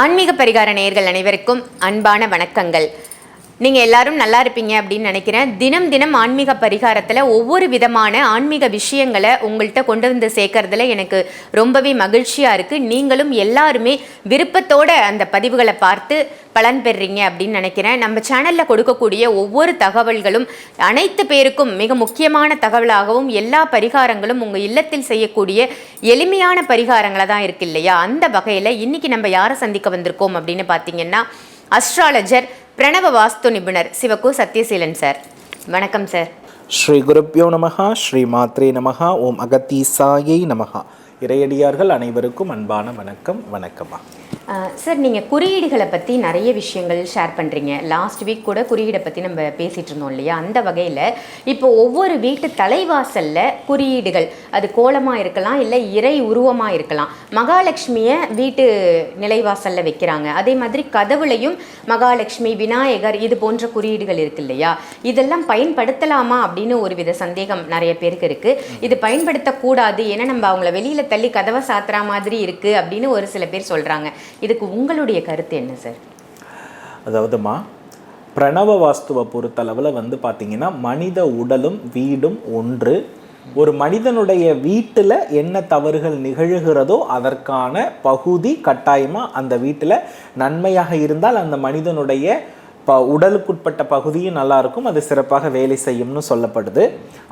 ஆன்மீக பரிகார நேயர்கள் அனைவருக்கும் அன்பான வணக்கங்கள். நீங்கள் எல்லாரும் நல்லா இருப்பீங்க அப்படின்னு நினைக்கிறேன். தினம் தினம் ஆன்மீக பரிகாரத்தில் ஒவ்வொரு விதமான ஆன்மீக விஷயங்களை உங்கள்கிட்ட கொண்டு வந்து சேர்க்கறதுல எனக்கு ரொம்பவே மகிழ்ச்சியாக இருக்குது நீங்களும் எல்லாருமே விருப்பத்தோட அந்த பதிவுகளை பார்த்து பலன் பெறுறீங்க அப்படின்னு நினைக்கிறேன். நம்ம சேனலில் கொடுக்கக்கூடிய ஒவ்வொரு தகவல்களும் அனைத்து பேருக்கும் மிக முக்கியமான தகவலாகவும் எல்லா பரிகாரங்களும் உங்கள் இல்லத்தில் செய்யக்கூடிய எளிமையான பரிகாரங்களாக தான் இருக்கு இல்லையா? அந்த வகையில் இன்றைக்கி நம்ம யாரை சந்திக்க வந்திருக்கோம் அப்படின்னு பார்த்தீங்கன்னா அஸ்ட்ராலஜர் பிரணவ வாஸ்து நிபுணர் சிவகு சத்யசீலன் சார். வணக்கம் சார். ஸ்ரீ குருப்பியோ நமகா ஸ்ரீ மாத்ரே நமகா ஓம் அகத்தீசாயை நமகா இறையடியார்கள் அனைவருக்கும் அன்பான வணக்கம் வணக்கம்மா. சார் நீங்கள் குறியீடுகளை பற்றி நிறைய விஷயங்கள் ஷேர் பண்ணுறீங்க லாஸ்ட் வீக் கூட குறியீடை பற்றி நம்ம பேசிகிட்டு இருந்தோம் இல்லையா? அந்த வகையில் இப்போ ஒவ்வொரு வீட்டு தலைவாசலில் குறியீடுகள் அது கோலமாக இருக்கலாம் இல்லை இறை உருவமாக இருக்கலாம். மகாலட்சுமியை வீட்டு நிலைவாசலில் வைக்கிறாங்க. அதே மாதிரி கதவுலையும் மகாலட்சுமி விநாயகர் இது போன்ற குறியீடுகள் இருக்கு இல்லையா? இதெல்லாம் பயன்படுத்தலாமா அப்படின்னு ஒரு வித சந்தேகம் நிறைய பேருக்கு இருக்குது இது பயன்படுத்தக்கூடாது. ஏன்னா நம்ம அவங்கள வெளியில் தள்ளி கதவை சாத்துற மாதிரி இருக்குது அப்படின்னு ஒரு சில பேர் சொல்கிறாங்க இதுக்கு உங்களுடைய கருத்து என்ன சார் அதாவதுமா பிரணவ வாஸ்துவை பொறுத்தளவில் வந்து பார்த்தீங்கன்னா மனித உடலும் வீடும் ஒன்று. ஒரு மனிதனுடைய வீட்டில் என்ன தவறுகள் நிகழ்கிறதோ அதற்கான பகுதி கட்டாயமாக அந்த வீட்டில் நன்மையாக இருந்தால் அந்த மனிதனுடைய ப உடலுக்குட்பட்ட பகுதியும் நல்லாயிருக்கும் அது சிறப்பாக வேலை செய்யும்னு சொல்லப்படுது.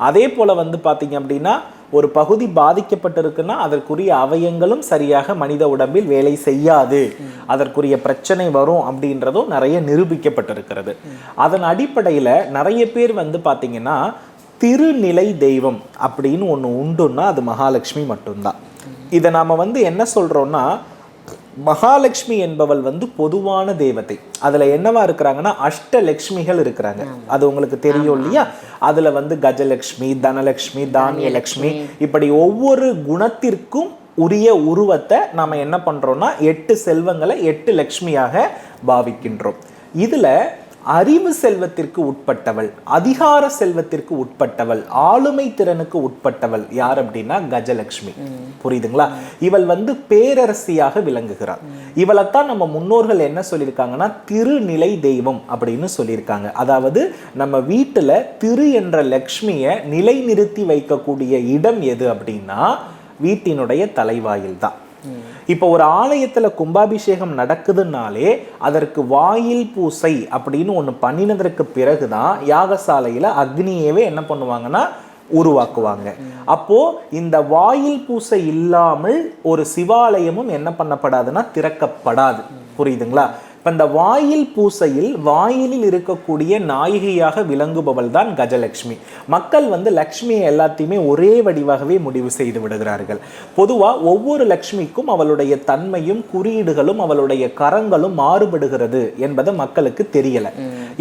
அதே போல் வந்து பார்த்தீங்க அப்படின்னா ஒரு பகுதி பாதிக்கப்பட்டிருக்குன்னா அதற்குரிய அவயங்களும் சரியாக மனித உடம்பில் வேலை செய்யாது. அதற்குரிய பிரச்சனை வரும் அப்படின்றதும் நிறைய நிரூபிக்கப்பட்டிருக்கிறது. அதன் அடிப்படையில் நிறைய பேர் வந்து பார்த்தீங்கன்னா திருநிலை தெய்வம் அப்படின்னு ஒன்று உண்டுன்னா அது மகாலட்சுமி மட்டும்தான். இதை நாம் வந்து என்ன சொல்கிறோன்னா மகாலட்சுமி என்பவள் வந்து பொதுவான தேவதை அதில் என்னவா இருக்கிறாங்கன்னா அஷ்டலக்ஷ்மிகள் இருக்கிறாங்க. அது உங்களுக்கு தெரியும் இல்லையா? அதுல வந்து கஜலட்சுமி தனலட்சுமி தானியலட்சுமி இப்படி ஒவ்வொரு குணத்திற்கும் உரிய உருவத்தை நாம என்ன பண்றோம்னா எட்டு செல்வங்களை எட்டு லக்ஷ்மியாக பாவிக்கின்றோம். இதுல அறிவு செல்வத்திற்கு உட்பட்டவள் அதிகார செல்வத்திற்கு உட்பட்டவள் ஆளுமை திறனுக்கு உட்பட்டவள் யார் அப்படின்னா கஜலட்சுமி. புரியுதுங்களா? இவள் வந்து பேரரசியாக விளங்குகிறாள். இவளைத்தான் நம்ம முன்னோர்கள் என்ன சொல்லியிருக்காங்கன்னா திருநிலை தெய்வம் அப்படின்னு சொல்லியிருக்காங்க. அதாவது நம்ம வீட்டுல திரு என்ற லக்ஷ்மியை நிலைநிறுத்தி வைக்கக்கூடிய இடம் எது அப்படின்னா வீட்டினுடைய தலைவாயில் தான் இப்போ ஒரு ஆலயத்தில் கும்பாபிஷேகம் நடக்குதுன்னாலே அதற்கு வாயில் பூசை அப்படின்னு ஒன்று பண்ணினதற்கு பிறகுதான் யாகசாலையில் அக்னியவே என்ன பண்ணுவாங்கன்னா உருவாக்குவாங்க. அப்போ இந்த வாயில் பூசை இல்லாமல் ஒரு சிவாலயமும் என்ன பண்ணப்படாதுன்னா திறக்கப்படாது. புரியுதுங்களா? இப்போ இந்த வாயில் பூசையில் வாயிலில் இருக்கக்கூடிய நாயகியாக விளங்குபவள் தான் கஜலட்சுமி. மக்கள் வந்து லக்ஷ்மியை எல்லாத்தையுமே ஒரே வடிவாகவே முடிவு செய்து விடுகிறார்கள். பொதுவாக ஒவ்வொரு லக்ஷ்மிக்கும் அவளுடைய தன்மையும் குறியீடுகளும் அவளுடைய கரங்களும் மாறுபடுகிறது என்பது மக்களுக்கு தெரியலை.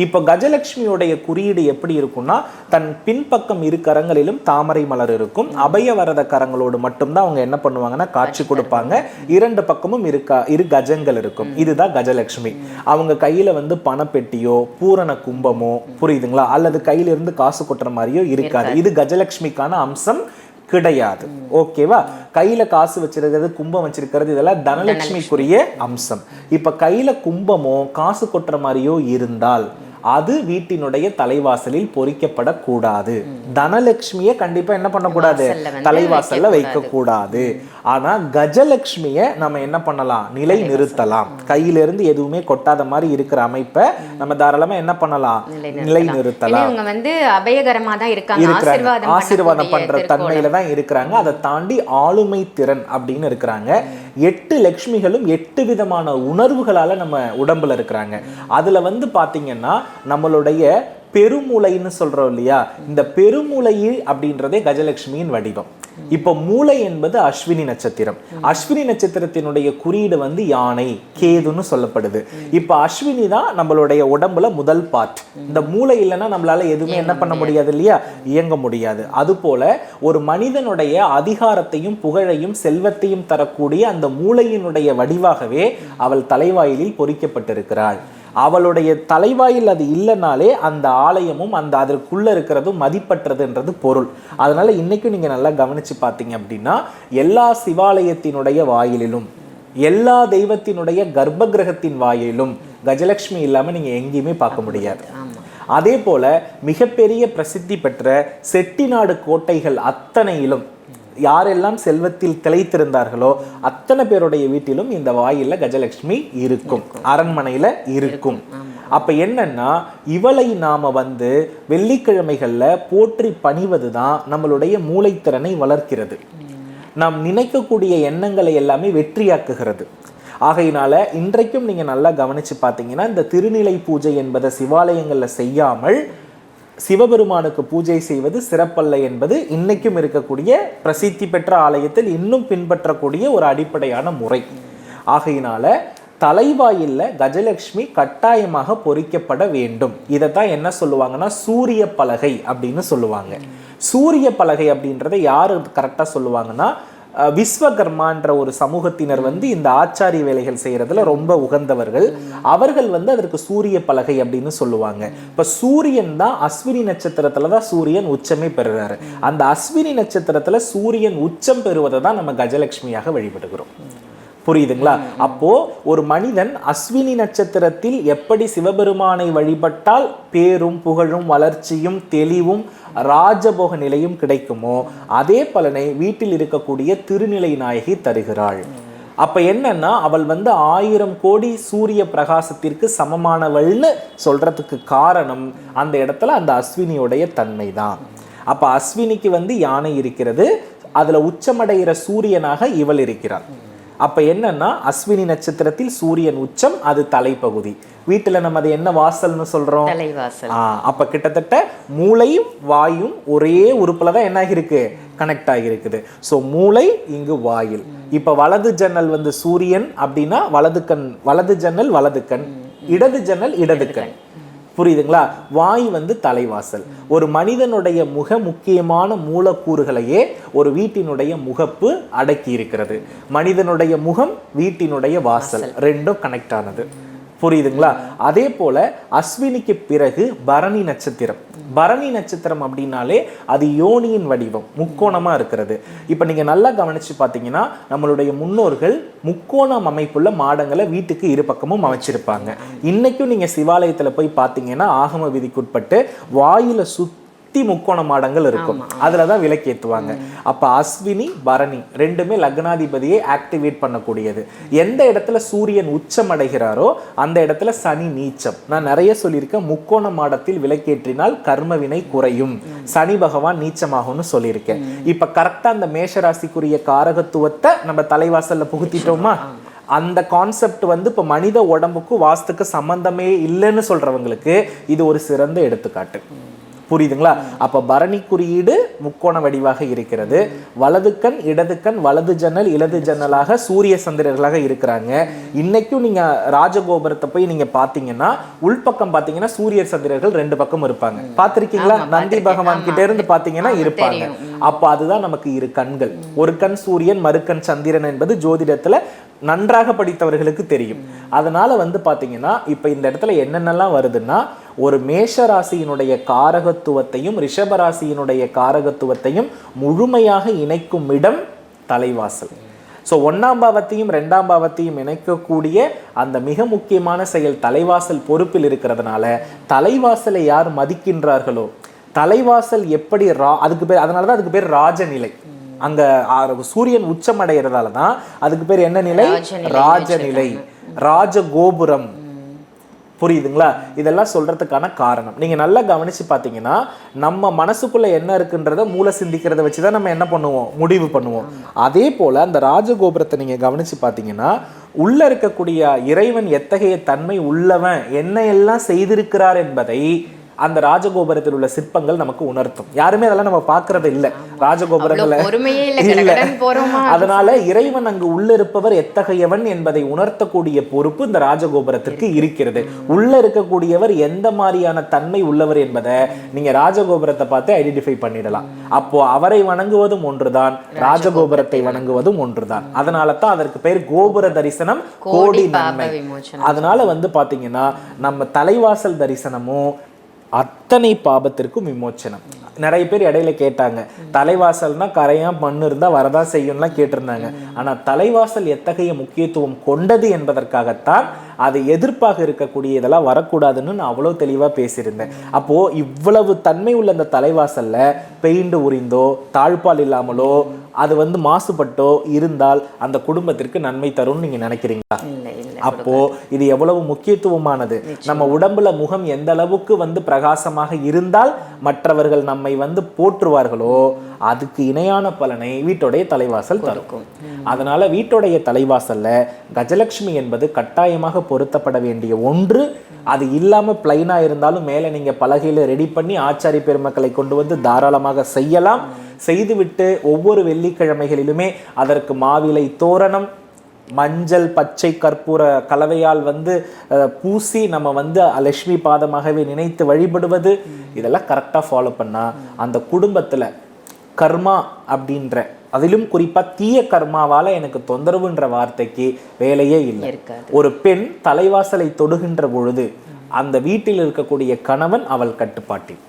இப்போ கஜலட்சுமியுடைய குறியீடு எப்படி இருக்கும்னா தன் பின்பக்கம் இரு கரங்களிலும் தாமரை மலர் இருக்கும். அபயவரத கரங்களோடு மட்டும்தான் அவங்க என்ன பண்ணுவாங்கன்னா காட்சி கொடுப்பாங்க. இரண்டு பக்கமும் இருக்கா இரு கஜங்கள் இருக்கும். இதுதான் கஜலட்சுமி. அவங்க கையில வந்து பணப்பெட்டியோ பூரண கும்பமோ புரியுதுங்களா? அல்லது கையில இருந்து காசு கொட்டுற மாதிரியோ இருக்காது. இது கஜலட்சுமிக்கான அம்சம் கிடையாது. ஓகேவா? கையில காசு வச்சிருக்கிறது கும்பம் வச்சிருக்கிறது இதெல்லாம் தனலட்சுமிக்குரிய அம்சம். இப்ப கையில கும்பமோ காசு கொட்டுற மாதிரியோ இருந்தால் அது வீட்டினுடைய தலைவாசலில் பொறிக்கப்படக்கூடாது. தனலட்சுமியை கண்டிப்பா என்ன பண்ணக்கூடாது? தலைவாசல்ல வைக்கக்கூடாது. வைக்க கூடாது ஆனா கஜலட்சுமியை நம்ம என்ன பண்ணலாம்? நிலை நிறுத்தலாம் கையில இருந்து எதுவுமே கொட்டாத மாதிரி இருக்கிற அமைப்பை நம்ம தாராளமா என்ன பண்ணலாம்? நிலை நிறுத்தலாம் இவங்க வந்து அபயகரமா தான் இருக்காங்க. இருக்கிறாங்க. ஆசீர்வாதம் பண்ற தன்மையில தான் இருக்கிறாங்க. அதை தாண்டி ஆளுமை திறன் அப்படின்னு இருக்கிறாங்க. எட்டு லக்ஷ்மிகளும் எட்டு விதமான உணர்வுகளால நம்ம உடம்புல இருக்கிறாங்க. அதுல வந்து பாத்தீங்கன்னா நம்மளுடைய பெருமூளைன்னு சொல்றோம் இல்லையா? இந்த பெருமூளை அப்படின்றதே கஜலட்சுமியின் வடிவம். இப்போ மூளை என்பது அஸ்வினி நட்சத்திரம். அஸ்வினி நட்சத்திரத்தினுடைய குறியீடு வந்து யானை கேதுன்னு சொல்லப்படுது. இப்போ அஸ்வினி தான் நம்மளுடைய உடம்புல முதல் பார்ட் இந்த மூளை இல்லைன்னா நம்மளால எதுவுமே என்ன பண்ண முடியாது இல்லையா? இயங்க முடியாது. அதுபோல ஒரு மனிதனுடைய அதிகாரத்தையும் புகழையும் செல்வத்தையும் தரக்கூடிய அந்த மூளையினுடைய வடிவாகவே அவள் தலைவாயிலில் பொறிக்கப்பட்டிருக்கிறாள். அவளுடைய தலைவாயில் அது இல்லைனாலே அந்த ஆலயமும் அந்த அதற்குள்ள இருக்கிறதும் மதிப்பற்றதுன்றது பொருள். அதனால இன்னைக்கும் நீங்க நல்லா கவனிச்சு பார்த்தீங்க அப்படின்னா எல்லா சிவாலயத்தினுடைய வாயிலிலும் எல்லா தெய்வத்தினுடைய கர்ப்ப கிரகத்தின் வாயிலும் கஜலட்சுமி இல்லாம நீங்க எங்கேயுமே பார்க்க முடியாது. அதே போல மிகப்பெரிய பிரசித்தி பெற்ற செட்டிநாடு கோட்டைகள் அத்தனையிலும் யாரெல்லாம் செல்வத்தில் திளைத்திருந்தார்களோ அத்தனை பேருடைய வீட்டிலும் இந்த வாயில்ல கஜலட்சுமி இருக்கும். அரண்மனையில இருக்கும். அப்ப என்னன்னா இவளை நாம வந்து வெள்ளிக்கிழமைகள்ல போற்றி பணிவது தான் நம்மளுடைய மூளைத்திறனை வளர்க்கிறது. நாம் நினைக்கக்கூடிய எண்ணங்களை எல்லாமே வெற்றியாக்குகிறது. ஆகையினால இன்றைக்கும் நீங்க நல்லா கவனிச்சு பார்த்தீங்கன்னா இந்த திருநிலை பூஜை என்பதை சிவாலயங்கள்ல செய்யாமல் சிவபெருமானுக்கு பூஜை செய்வது சிறப்பல்ல என்பது இன்னைக்கும் இருக்கக்கூடிய பிரசித்தி பெற்ற ஆலயத்தில் இன்னும் பின்பற்றக்கூடிய ஒரு அடிப்படையான முறை. ஆகையினால தலைவாயில்ல கஜலட்சுமி கட்டாயமாக பொறிக்கப்பட வேண்டும். இதைத்தான் என்ன சொல்லுவாங்கன்னா சூரிய பலகை அப்படின்னு சொல்லுவாங்க. சூரிய பலகை அப்படின்றத யாரு கரெக்டாக சொல்லுவாங்கன்னா விஸ்வகர்மான்ற ஒரு சமூகத்தினர் வந்து இந்த ஆச்சாரிய வேலைகள் செய்யறதுல ரொம்ப உகந்தவர்கள். அவர்கள் வந்து அதற்கு சூரிய பலகை அப்படின்னு சொல்லுவாங்க. இப்ப சூரியன் தான் அஸ்வினி நட்சத்திரத்துல தான் சூரியன் உச்சமே பெறுறாரு. அந்த அஸ்வினி நட்சத்திரத்துல சூரியன் உச்சம் பெறுவதை தான் நம்ம கஜலட்சுமியாக வழிபடுகிறோம். புரியுதுங்களா? அப்போ ஒரு மனிதன் அஸ்வினி நட்சத்திரத்தில் எப்படி சிவபெருமானை வழிபட்டால் பேரும் புகழும் வளர்ச்சியும் தெளிவும் ராஜபோக நிலையும் கிடைக்குமோ அதே பலனை வீட்டில் இருக்கக்கூடிய திருநிலை நாயகி தருகிறாள். அப்ப என்னன்னா அவள் வந்து ஆயிரம் கோடி சூரிய பிரகாசத்திற்கு சமமானவள்னு சொல்றதுக்கு காரணம் அந்த இடத்துல அந்த அஸ்வினியுடைய தன்மை தான் அப்ப அஸ்வினிக்கு வந்து யானை இருக்கிறது அதுல உச்சமடைகிற சூரியனாக இவள் இருக்கிறாள். அப்ப என்னன்னா அஸ்வினி நட்சத்திரத்தில் சூரியன் உச்சம் அது தலைப்பகுதி. வீட்டுல நம்ம அதை என்ன வாசல்னு சொல்றோம்? அப்ப கிட்டத்தட்ட மூளையும் வாயும் ஒரே உறுப்புல தான் என்ன ஆகியிருக்கு? கனெக்ட் ஆகியிருக்குது. ஸோ மூளை இங்கு வாயில். இப்ப வலது ஜன்னல் வந்து சூரியன் அப்படின்னா வலது கண் வலது ஜன்னல் வலது கண். இடது ஜன்னல் இடது கண். புரியுதுங்களா? வாய் வந்து தலைவாசல். ஒரு மனிதனுடைய முக முக்கியமான மூலக்கூறுகளையே ஒரு வீட்டினுடைய முகப்பு அடக்கி இருக்கிறது மனிதனுடைய முகம் வீட்டினுடைய வாசல். ரெண்டும் கனெக்ட் ஆனது. புரியுதுங்களா? அதே போல அஸ்வினிக்கு பிறகு பரணி நட்சத்திரம். பரணி நட்சத்திரம் அப்படின்னாலே அது யோனியின் வடிவம் முக்கோணமா இருக்கிறது. இப்ப நீங்க நல்லா கவனிச்சு பார்த்தீங்கன்னா நம்மளுடைய முன்னோர்கள் முக்கோணம் அமைப்புள்ள மாடங்களை வீட்டுக்கு இரு பக்கமும் அமைச்சிருப்பாங்க. இன்னைக்கும் நீங்க சிவாலயத்துல போய் பார்த்தீங்கன்னா ஆகம விதிக்குட்பட்டு வாயில சுத்தி முக்கோண மாடங்கள் இருக்கும். அதுல தான் விளக்கேத்துவாங்க. அப்ப அஸ்வினி பரணி ரெண்டுமே லக்னாதிபதியை ஆக்டிவேட் பண்ணக்கூடியது. எந்த இடத்துல சூரியன் உச்சம் அடைகிறாரோ அந்த இடத்துல சனி நீச்சம். நான் நிறைய சொல்லியிருக்கேன். முக்கோண மாடத்தில் விளக்கேற்றினால் கர்ம வினை குறையும். சனி பகவான் நீச்சமாகும்னு சொல்லியிருக்கேன். இப்ப கரெக்டா அந்த மேஷராசிக்குரிய காரகத்துவத்தை நம்ம தலைவாசல்ல புகுத்திட்டோமா? அந்த கான்செப்ட் வந்து இப்போ மனித உடம்புக்கும் வாஸ்துக்கு சம்பந்தமே இல்லைன்னு சொல்றவங்களுக்கு இது ஒரு சிறந்த எடுத்துக்காட்டு. புரியுதுங்களா? அப்ப பரணி குறியீடு முக்கோண வடிவாக இருக்கிறது. வலது கண் இடது கண் வலது ஜன்னல் இடது ஜன்னலாக சூரிய சந்திரர்களாக இருக்கிறாங்க. இன்னைக்கும் நீங்க ராஜகோபுரத்தை போய் நீங்க பாத்தீங்கன்னா உள்பக்கம் பாத்தீங்கன்னா சூரியர் சந்திரர்கள் ரெண்டு பக்கம் இருப்பாங்க. பார்த்திருக்கீங்களா நந்தி பகவான் கிட்ட இருந்து பாத்தீங்கன்னா இருப்பாங்க. அப்ப அதுதான் நமக்கு இரு கண்கள். ஒரு கண் சூரியன் மறுகண் சந்திரன் என்பது ஜோதிடத்துல நன்றாக படித்தவர்களுக்கு தெரியும். அதனால வந்து பாத்தீங்கன்னா இப்ப இந்த இடத்துல என்னென்னலாம் வருதுன்னா ஒரு மேஷ ராசியினுடைய காரகத்துவத்தையும் ரிஷப ராசியினுடைய காரகத்துவத்தையும் முழுமையாக இணைக்கும் இடம் தலைவாசல். ஸோ ஒன்றாம் பாவத்தையும் ரெண்டாம் பாவத்தையும் இணைக்கக்கூடிய அந்த மிக முக்கியமான செயல் தலைவாசல் பொறுப்பில் இருக்கிறதுனால தலைவாசலை யார் மதிக்கின்றார்களோ தலைவாசல் எப்படி ரா அதுக்கு பேர் அதனால தான் அதுக்கு பேர் ராஜநிலை. அங்க சூரியன் உச்சம் அடைகிறதால தான் அதுக்கு பேர் என்ன நிலை? ராஜநிலை ராஜகோபுரம். புரியுதுங்களா? இதெல்லாம் சொல்கிறதுக்கான காரணம். நீங்கள் நல்லா கவனித்து பார்த்தீங்கன்னா நம்ம மனசுக்குள்ளே என்ன இருக்குன்றத மூளை சிந்திக்கிறத வச்சு தான் நம்ம என்ன பண்ணுவோம்? முடிவு பண்ணுவோம். அதே போல் அந்த ராஜகோபுரத்தை நீங்கள் கவனிச்சு பார்த்தீங்கன்னா உள்ளே இருக்கக்கூடிய இறைவன் எத்தகைய தன்மை உள்ளவன் என்ன எல்லாம் செய்திருக்கிறார் என்பதை அந்த ராஜகோபுரத்தில் உள்ள சிற்பங்கள் நமக்கு உணர்த்தும். யாருமே அதெல்லாம் நம்ம பார்க்கறது இல்லை. போறோமா? அதனால இறைவன் அங்கு உள்ள இருப்பவர் எத்தகையவன் என்பதை உணர்த்தக்கூடிய பொறுப்பு இந்த ராஜகோபுரத்திற்கு இருக்கிறது. உள்ள இருக்கக்கூடியவர் எந்த மாதிரியான தன்மை உள்ளவர் என்பதை நீங்க ராஜகோபுரத்தை பார்த்து ஐடென்டிஃபை பண்ணிடலாம். அப்போ அவரை வணங்குவதும் ஒன்றுதான் ராஜகோபுரத்தை வணங்குவதும் ஒன்றுதான். அதனால தான் அதற்கு பேர் கோபுர தரிசனம் கோடி நன்மை. அதனால வந்து பாத்தீங்கன்னா நம்ம தலைவாசல் தரிசனமும் அத்தனை பாபத்திற்கும் விமோச்சனம். நிறைய பேர் இடையில கேட்டாங்க தலைவாசல்னா கரையா மண் இருந்தா வரதா செய்யும்லாம் கேட்டிருந்தாங்க. ஆனா தலைவாசல் எத்தகைய முக்கியத்துவம் கொண்டது என்பதற்காகத்தான் அது எதிர்ப்பாக இருக்கக்கூடிய இதெல்லாம் வரக்கூடாதுன்னு நான் அவ்வளவு தெளிவா பேசியிருந்தேன். அப்போ இவ்வளவு தன்மை உள்ள அந்த தலைவாசல்ல பெயிண்ட் உரிந்தோ தாழ்பால் இல்லாமலோ அது வந்து மாசுபட்டோ இருந்தால் அந்த குடும்பத்திற்கு நன்மை தரும்னு நீங்க நினைக்கிறீங்களா? அப்போ இது எவ்வளவு முக்கியத்துவமானது. நம்ம உடம்புல முகம் எந்த அளவுக்கு வந்து பிரகாசமாக இருந்தால் மற்றவர்கள் நம்மை வந்து போற்றுவார்களோ அதுக்கு இணையான பலனை வீட்டுடைய தலைவாசல் தரும். அதனால வீட்டுடைய தலைவாசல்ல கஜலட்சுமி என்பது கட்டாயமாக பொருத்தப்பட வேண்டிய ஒன்று. அது இல்லாம பிளைனா இருந்தாலும் மேலே நீங்க பலகையில ரெடி பண்ணி ஆச்சாரி பெருமக்களை கொண்டு வந்து தாராளமாக செய்யலாம். செய்துவிட்டு ஒவ்வொரு வெள்ளிக்கிழமைகளிலுமே அதற்கு மாவிலை தோரணம் மஞ்சள் பச்சை கற்பூர கலவையால் வந்து பூசி நம்ம வந்து லட்சுமி பாதமாகவே நினைத்து வழிபடுவது இதெல்லாம் கரெக்டாக ஃபாலோ பண்ணா அந்த குடும்பத்துல கர்மா அப்படின்ற அதிலும் குறிப்பா தீய கர்மாவால எனக்கு தொந்தரவுன்ற வார்த்தைக்கு வேலையே இல்லை. ஒரு பெண் தலைவாசலை தொடுகின்ற பொழுது அந்த வீட்டில் இருக்கக்கூடிய கணவன் அவள் கட்டுப்பாட்டில்.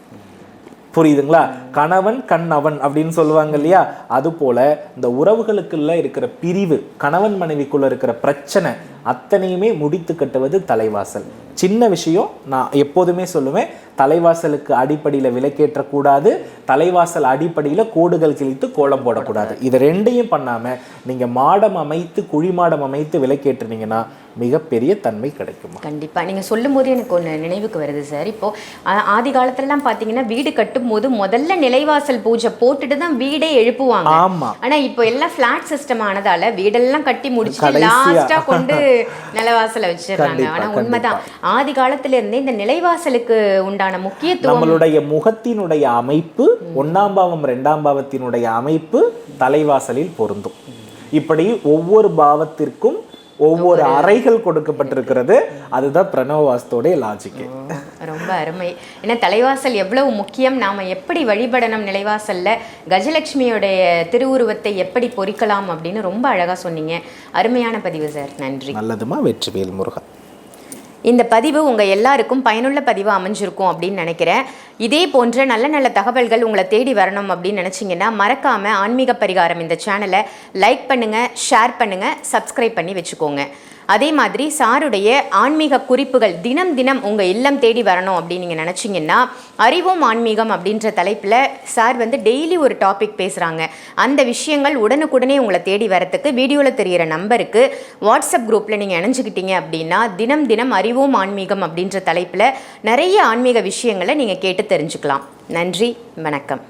புரியுதுங்களா? கணவன் கண்ணவன் அப்படின்னு சொல்லுவாங்க இல்லையா? அது போல இந்த உறவுகளுக்குள்ள இருக்கிற பிரிவு கணவன் மனைவிக்குள்ள இருக்கிற பிரச்சனை அத்தனையுமே முடித்து கட்டுவது தலைவாசல். சின்ன விஷயம் நான் எப்போதுமே சொல்லுவேன் தலைவாசலுக்கு அடிப்படையில் விலக்கேற்றக்கூடாது தலைவாசல் அடிப்படையில் கோடுகள் கிழித்து கோலம் போடக்கூடாது. இது ரெண்டையும் பண்ணாம நீங்க மாடம் அமைத்து குழி மாடம் அமைத்து விலக்கேற்றுனீங்கன்னா மிகப்பெரிய தன்மை கிடைக்குமா. கண்டிப்பா. நீங்க சொல்லும் போது எனக்கு ஒண்ணு நினைவுக்கு வருது சார். இப்போ ஆ- ஆதி காலத்துலலாம் பாத்தீங்கன்னா வீடு கட்டும் போது முதல்ல நிலைவாசல் பூஜை போட்டுட்டு தான் வீடே எழுப்புவாங்க. ஆமா. ஆனா இப்போ எல்லாம் ஃபிளாட் சிஸ்டம் ஆனதால வீடெல்லாம் கட்டி முடிச்சுட்டு கடைசியா. லாஸ்டா கொண்டு நிலவாசலை வச்சிடுறாங்க. ஆனா உண்மைதான். ஆதி காலத்துல இருந்தே இந்த நிலைவாசலுக்கு உண்டான முக்கியத்துவம் நம்மளுடைய முகத்தினுடைய அமைப்பு ஒண்ணாம் பாவம் ரெண்டாம் பாவத்தினுடைய அமைப்பு தலைவாசலில் பொருந்தும். இப்படி ஒவ்வொரு பாவத்திற்கும் ஒவ்வொரு அறைகள் கொடுக்கப்பட்டிருக்கிறது. அதுதான் பிரணவ வாஸ்துவோடைய லாஜிக்கு ரொம்ப அருமை. ஏன்னா தலைவாசல் எவ்வளவு முக்கியம்? நாம எப்படி வழிபடணும் நிலைவாசல்ல? கஜலட்சுமியோடைய திருவுருவத்தை எப்படி பொறிக்கலாம் அப்படின்னு ரொம்ப அழகா சொன்னீங்க. அருமையான பதிவு சார். நன்றி. நல்லதுமா வெற்றிவேல் முருகன். இந்த பதிவு உங்கள் எல்லாருக்கும் பயனுள்ள பதிவு அமைஞ்சிருக்கும் அப்படின்னு நினைக்கிறேன். இதே போன்ற நல்ல நல்ல தகவல்கள் உங்களை தேடி வரணும் அப்படின்னு நினச்சிங்கன்னா மறக்காமல் ஆன்மீக பரிகாரம் இந்த சேனலை லைக் பண்ணுங்கள் ஷேர் பண்ணுங்கள் சப்ஸ்கிரைப் பண்ணி வச்சுக்கோங்க. அதே மாதிரி சாருடைய ஆன்மீக குறிப்புகள் தினம் தினம் உங்கள் இல்லம் தேடி வரணும் அப்படின்னு நீங்கள் நினச்சிங்கன்னா அறிவோம் ஆன்மீகம் அப்படின்ற தலைப்பில் சார் வந்து டெய்லி ஒரு டாபிக் பேசுகிறாங்க அந்த விஷயங்கள் உடனுக்குடனே உங்களை தேடி வரத்துக்கு வீடியோவில் தெரிகிற நம்பருக்கு வாட்ஸ்அப் குரூப்பில் நீங்கள் இணைஞ்சிக்கிட்டீங்க அப்படின்னா தினம் தினம் அறிவோம் ஆன்மீகம் அப்படின்ற தலைப்பில் நிறைய ஆன்மீக விஷயங்களை நீங்கள் கேட்டு தெரிஞ்சுக்கலாம். நன்றி வணக்கம்.